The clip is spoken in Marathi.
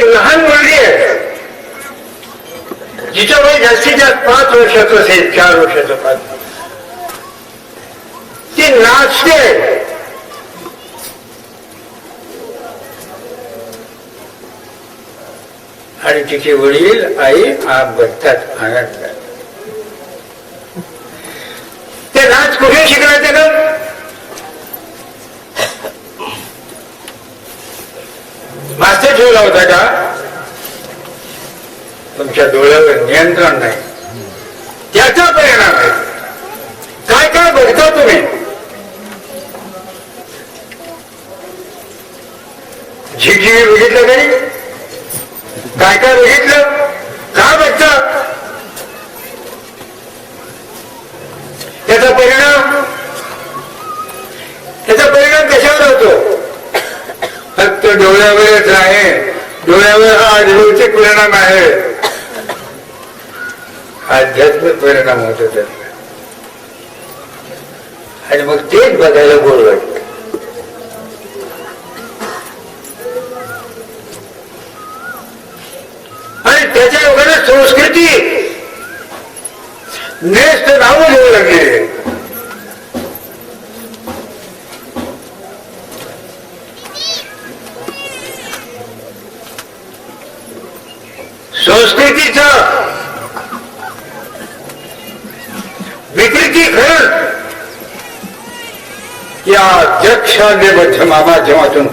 एक लहान मुलगी आहे. जिचं वय जास्तीत जास्त पाच वर्षाचं असेल चार वर्षाचं पाच. ती नाचते. आणि तिचे वडील आई आप बघतात आनंदात. ते नाच कुठे शिकला त्यानं ठेवला होता का? तुमच्या डोळ्यावर नियंत्रण नाही. त्याचा परिणाम आहे. काय काय बघता तुम्ही? झिगझिगी बघितलं तरी काय काय बघितलं का बघता त्याचा परिणाम त्याचा परिणाम कशावर होतो फक्त डोळ्यावरच आहे. डोळ्यावर हा भौतिक परिणाम आहे. आध्यात्मिक परिणाम होतो त्याचा आणि मग तेच बघायला गोड वाटत. आणि त्याच्या वगैरे संस्कृती नेस्त नावं घेऊ लागले. संस्कृतीच विकृती खर या अध्यक्षाने माध्यमातून